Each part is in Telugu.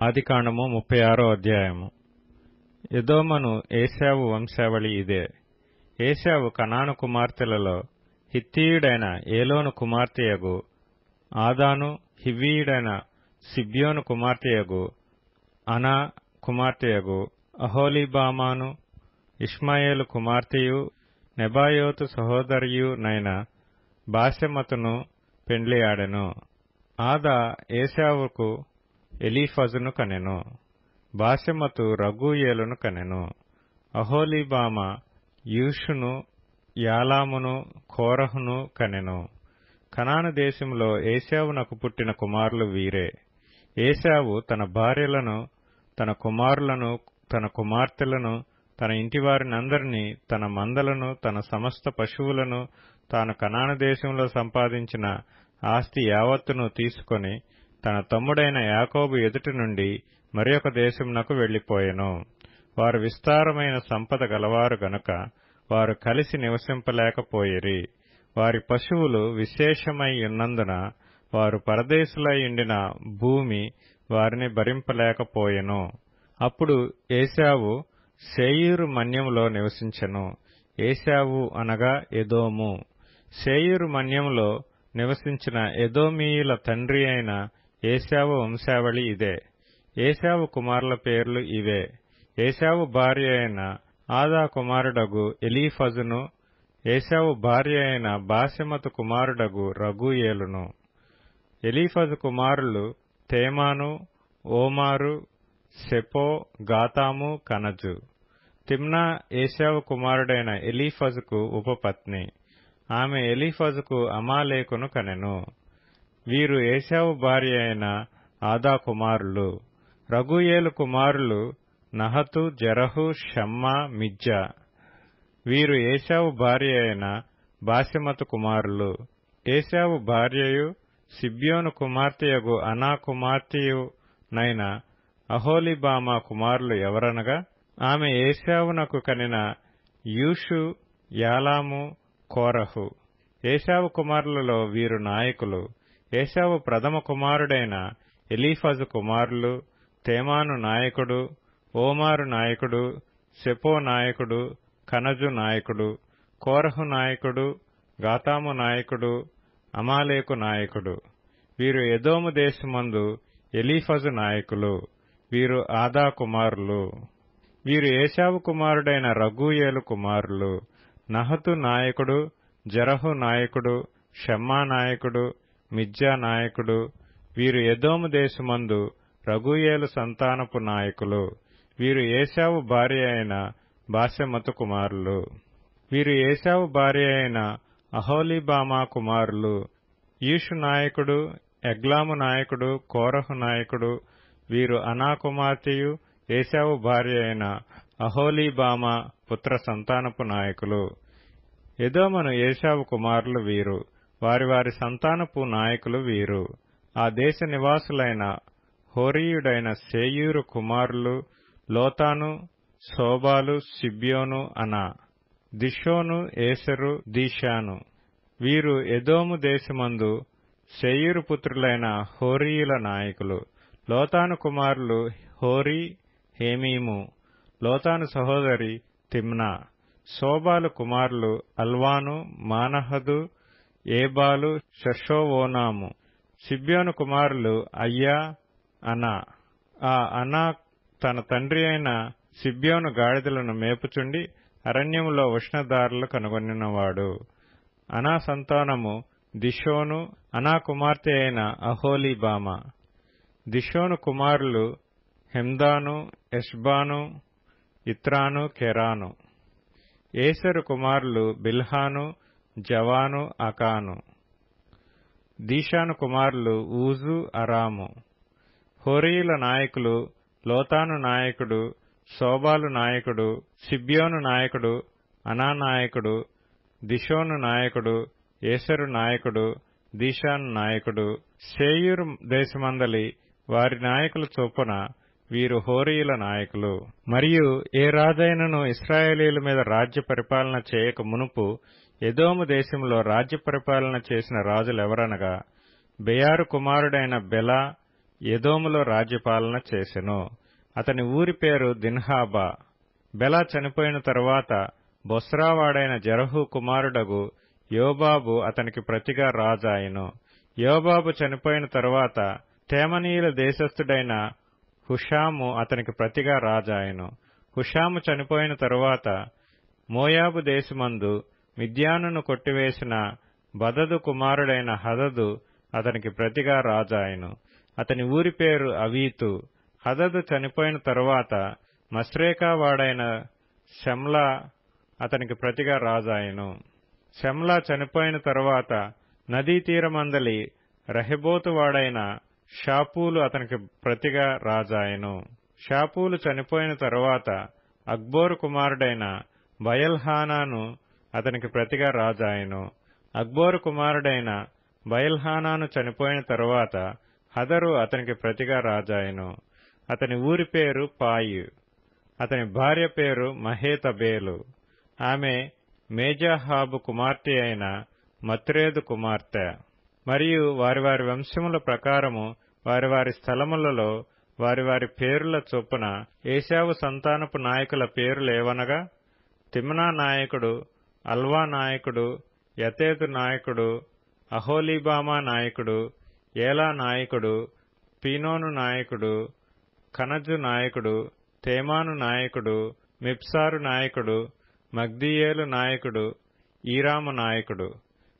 ఆదికాండము ముప్పై ఆరో అధ్యాయము ఎదోమను ఏశావు వంశావళి ఇదే ఏశావు కనాను కుమార్తెలలో హిత్తీయుడైన ఏలోను కుమార్తెయగు ఆదాను హివ్వీయుడైన సిబ్యోను కుమార్తెయగు అనా కుమార్తెయగు అహోలీబామాను ఇష్మాయేలు కుమార్తెయు నెబాయోతు సహోదరియు నైన బాసెమతును పెండ్లియాడెను ఆదా ఏశావుకు ఎలీఫజును కనెను. బాసెమతు రగూయేలును కనెను. అహోలీబామ యూషును యాలామును కోరహును కనెను. కనాను దేశంలో ఏశావునకు పుట్టిన కుమారులు వీరే. ఏశావు తన భార్యలను తన కుమారులను తన కుమార్తెలను తన ఇంటివారినందరినీ తన మందలను తన సమస్త పశువులను తాను కనాను దేశంలో సంపాదించిన ఆస్తి యావత్తును తీసుకొని తన తమ్ముడైన యాకోబు ఎదుటి నుండి మరి ఒక దేశమునకు వెళ్ళిపోయెను వారు విస్తారమైన సంపద గలవారు గనుక వారు కలిసి నివసింపలేకపోయిరి. వారి పశువులు విశేషమై ఉన్నందున వారు పరదేశులై ఉండిన భూమి వారిని భరింపలేకపోయెను. అప్పుడు ఏశావు శేయూరు మన్యములో నివసించెను. ఏశావు అనగా ఎదోము. శేయూరు మన్యములో నివసించిన ఎదోమీయుల తండ్రి అయిన ఏశావు వంశావళి ఇదే. ఏశావు కుమారుల పేర్లు ఇవే. ఏశావు భార్య అయిన ఆదా కుమారుడగు ఎలీఫజును ఏశావు భార్య అయిన బాసిమతు కుమారుడగు రఘుయేలును ఎలీఫజు కుమారులు తేమాను ఓమారు సెపో గాతాము కనజు. తిమ్నా ఏశావు కుమారుడైన ఎలీఫజుకు ఉపపత్ని. ఆమె ఎలీఫజుకు అమాలేకును కనెను. వీరు ఏశావు భార్య అయిన ఆదా కుమారులు. రఘుయేలు కుమారులు నహతు జరహు షమ్మా మిజ్జా. వీరు ఏశావు భార్య అయిన బాసిమతు కుమారులు. ఏశావు భార్యయు సిబ్యోను కుమార్తెయగు అనా కుమార్తెయు నైన అహోలిబామా కుమారులు ఎవరనగా ఆమె ఏశావునకు కనిన యూషు యాలాము కోరహు. ఏశావు కుమారులలో వీరు నాయకులు. ఏశావు ప్రథమ కుమారుడైన ఎలీఫజు కుమారులు తేమాను నాయకుడు ఓమారు నాయకుడు సెపో నాయకుడు కనజు నాయకుడు కోరహు నాయకుడు గాతాము నాయకుడు అమాలేకు నాయకుడు. వీరు ఎదోము దేశమందు ఎలీఫజు నాయకులు. వీరు ఆదా కుమారులు. వీరు ఏశావు కుమారుడైన రఘుయేలు కుమారులు. నహతు నాయకుడు జరహు నాయకుడు షమ్మా నాయకుడు మిజ్జా నాయకుడు. వీరు ఎదోము దేశమందు రఘుయేలు సంతానపు నాయకులు. వీరు ఏశావు భార్య అయిన బాసెమతు కుమారులు. వీరు ఏశావు భార్య అయిన అహోలీబామా కుమారులు. ఈషు నాయకుడు ఎగ్లాము నాయకుడు కోరహు నాయకుడు. వీరు అనా కుమార్తెయు ఏశావు భార్య అయిన అహోలీబామా పుత్ర సంతానపు నాయకులు. ఎదోమను ఏశావు కుమారులు వీరు. వారి వారి సంతానపు నాయకులు వీరు. ఆ దేశ నివాసులైన హోరీయుడైన సేయూరు కుమారులు లోతాను శోబాలు సిబ్యోను అనా దిషోను ఏసరు దీషాను వీరు ఎదోము దేశమందు శేయూరు పుత్రులైన హోరీయుల నాయకులు. లోతాను కుమారులు హోరీ హేమీము. లోతాను సహోదరి తిమ్నా. శోబాలు కుమారులు అల్వాను మానహదు ఏబాలు షషోవోనాము సిబ్యోను కుమారులు అయ్యా అనా. ఆ అనా తన తండ్రి అయిన సిబ్యోను గాడిదలను మేపుచుండి అరణ్యములో ఉష్ణదారులు కనుగొనినవాడు. అనా సంతానము దిషోను అనా కుమార్తె అయిన అహోలీబామ. దిషోను కుమారులు హెమ్దాను ఎష్బాను ఇత్రాను కెరాను. ఏసరు కుమారులు బిల్హాను జవాను అకాను. దీషాను కుమారులు ఊజు అరాము. హోరీయుల నాయకులు లోతాను నాయకుడు శోభాలు నాయకుడు సిబ్యోను నాయకుడు అనా నాయకుడు దిశోను నాయకుడు ఏసరు నాయకుడు దీషాను నాయకుడు. సేయూరు దేశమందలి వారి నాయకుల చొప్పున వీరు హోరీయుల నాయకులు. మరియు ఏ రాజైనను ఇస్రాయేలీల మీద రాజ్య పరిపాలన చేయక మునుపు ఎదోము దేశంలో రాజ్య పరిపాలన చేసిన రాజులెవరనగా బెయారు కుమారుడైన బెలా ఎదోములో రాజ్యపాలన చేసెను. అతని ఊరి పేరు దిన్హాబా. బెలా చనిపోయిన తరువాత బొస్రావాడైన జరహు కుమారుడగు యోబాబు అతనికి ప్రతిగా రాజాయను. యోబాబు చనిపోయిన తరువాత తేమనీయుల దేశస్థుడైన హుషాము అతనికి ప్రతిగా రాజాయను. హుషాము చనిపోయిన తరువాత మోయాబు దేశమందు మిద్యానును కొట్టివేసిన బదదు కుమారుడైన హదదు అతనికి ప్రతిగా రాజాయను. అతని ఊరి పేరు అవీతు. హదదు చనిపోయిన తరువాత మస్రేకావాడైన శమ్లా అతనికి ప్రతిగా రాజాయను. శమ్లా చనిపోయిన తరువాత నదీ తీరమందలి రహెబోతువాడైన షాపూలు అతనికి ప్రతిగా రాజాయను. షాపూలు చనిపోయిన తరువాత అక్బోరు కుమారుడైన బయల్హానాను అతనికి ప్రతిగా రాజాయను. అక్బోరు కుమారుడైన బయల్హానాను చనిపోయిన తరువాత హదరు అతనికి ప్రతిగా రాజాయను. అతని ఊరి పేరు పాయు. అతని భార్య పేరు మహేతబేలు. ఆమె మేజాహాబు కుమార్తె అయిన మత్రేదు కుమార్తె. మరియు వారి వారి వంశముల ప్రకారము వారి వారి స్థలములలో వారి వారి పేరుల చొప్పున ఏశావు సంతానపు నాయకుల పేరులేవనగా తిమ్నా నాయకుడు అల్వా నాయకుడు యతేతు నాయకుడు అహోలీబామా నాయకుడు ఏలా నాయకుడు పీనోను నాయకుడు కనజు నాయకుడు తేమాను నాయకుడు మిప్సారు నాయకుడు మగ్దియేలు నాయకుడు ఈరాము నాయకుడు.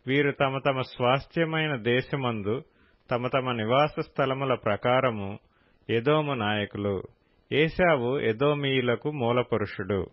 వీరు తమ తమ స్వాస్థ్యమైన దేశమందు తమ తమ నివాస స్థలముల ప్రకారము ఎదోము నాయకులు. ఏశావు ఎదోమీయులకు మూలపురుషుడు.